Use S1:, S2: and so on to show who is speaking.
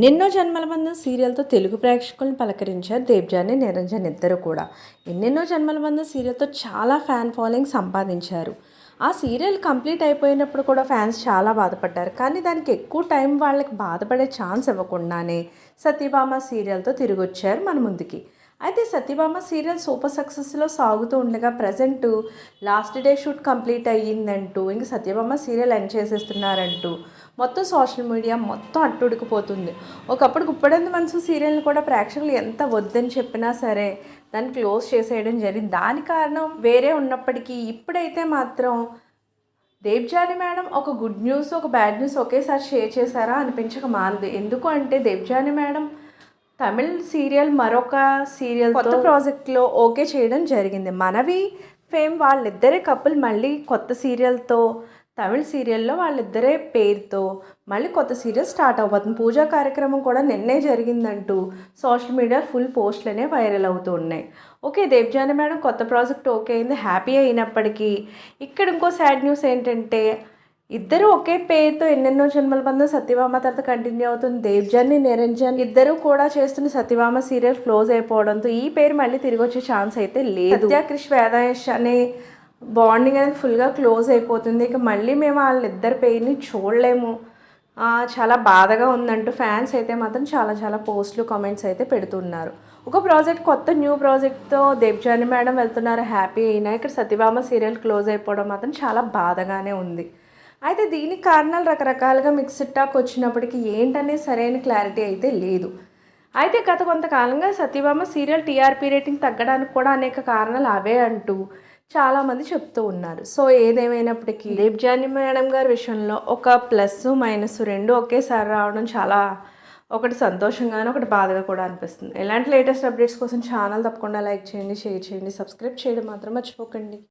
S1: ఎన్నెన్నో జన్మల బంధం సీరియల్తో తెలుగు ప్రేక్షకులను పలకరించారు దేవ్జాని నిరంజన్ ఇద్దరు కూడా. ఎన్నెన్నో జన్మల బంధం సీరియల్తో చాలా ఫ్యాన్ ఫాలోయింగ్ సంపాదించారు. ఆ సీరియల్ కంప్లీట్ అయిపోయినప్పుడు కూడా ఫ్యాన్స్ చాలా బాధపడ్డారు. కానీ దానికి ఎక్కువ టైం వాళ్ళకి బాధపడే ఛాన్స్ ఇవ్వకుండానే సత్యభామ సీరియల్తో తిరిగి వచ్చారు మన ముందుకి. అయితే సత్యభామ సీరియల్ సూపర్ సక్సెస్లో సాగుతూ ఉండగా present last day shoot complete అయ్యిందంటూ ఇంక సత్యభామ సీరియల్ ఎండ్ చేసేస్తున్నారంటూ మొత్తం సోషల్ మీడియా మొత్తం అట్టుడికిపోతుంది. ఒకప్పుడు గుప్పడంది మనసు సీరియల్ని కూడా ప్రేక్షకులు ఎంత వద్దని చెప్పినా సరే దాన్ని క్లోజ్ చేసేయడం జరిగింది. దాని కారణం వేరే ఉన్నప్పటికీ ఇప్పుడైతే మాత్రం దేవ్జాని మేడం ఒక గుడ్ న్యూస్ ఒక బ్యాడ్ న్యూస్ ఒకేసారి షేర్ చేశారా అనిపించక మానదు ఎందుకు అంటే దేవ్జాని మేడం తమిళ్ సీరియల్ మరొక సీరియల్ కొత్త ప్రాజెక్ట్లో ఓకే చేయడం జరిగింది. మనవి ఫేమ్ వాళ్ళిద్దరే కపుల్ మళ్ళీ కొత్త సీరియల్తో తమిళ్ సీరియల్లో వాళ్ళిద్దరే పేరుతో మళ్ళీ కొత్త సీరియల్ స్టార్ట్ అవ్వబోతుంది. పూజా కార్యక్రమం కూడా నిన్నే జరిగిందంటూ సోషల్ మీడియా ఫుల్ పోస్టులనే వైరల్ అవుతూ ఉన్నాయి. ఓకే దేవ్జాని మేడం కొత్త ప్రాజెక్ట్ ఓకే అయింది హ్యాపీ అయినప్పటికీ. ఇక్కడ ఇంకో సాడ్ న్యూస్ ఏంటంటే ఇద్దరు ఒకే పేరుతో ఎన్నెన్నో జన్మల బంధం సత్యభామ తర్వాత కంటిన్యూ అవుతుంది. దేవ్జన్ని నిరంజన్ ఇద్దరు కూడా చేస్తున్న సత్యభామ సీరియల్ క్లోజ్ అయిపోవడంతో ఈ పేరు మళ్ళీ తిరిగి వచ్చే ఛాన్స్ అయితే లేదు. సత్య క్రిష్ వేదాయష్ అనే బాండింగ్ అనేది ఫుల్గా క్లోజ్ అయిపోతుంది. ఇక మళ్ళీ మేము వాళ్ళిద్దరి పేరుని చూడలేము. చాలా బాధగా ఉందంటూ ఫ్యాన్స్ అయితే మాత్రం చాలా చాలా పోస్టులు కామెంట్స్ అయితే పెడుతున్నారు. ఒక ప్రాజెక్ట్ కొత్త న్యూ ప్రాజెక్ట్తో దేవ్జాని మేడం వెళ్తున్నారు. హ్యాపీ అయినా ఇక్కడ సత్యభామ సీరియల్ క్లోజ్ అయిపోవడం మాత్రం చాలా బాధగానే ఉంది. అయితే దీనికి కారణాలు రకరకాలుగా మిక్స్డ్ టాక్ వచ్చినప్పటికీ ఏంటనే సరైన క్లారిటీ అయితే లేదు. అయితే గత కొంతకాలంగా సత్యభామ సీరియల్ టీఆర్పీ రేటింగ్ తగ్గడానికి కూడా అనేక కారణాలు అవే అంటూ చాలామంది చెప్తూ ఉన్నారు. సో ఏదేమైనప్పటికీ దేవ్జాని మేడం గారి విషయంలో ఒక ప్లస్ మైనస్ రెండు ఒకేసారి రావడం చాలా ఒకటి సంతోషంగానే ఒకటి బాధగా కూడా అనిపిస్తుంది. ఎలాంటి లేటెస్ట్ అప్డేట్స్ కోసం ఛానల్ తప్పకుండా లైక్ చేయండి షేర్ చేయండి సబ్స్క్రైబ్ చేయడం మాత్రం మర్చిపోకండి.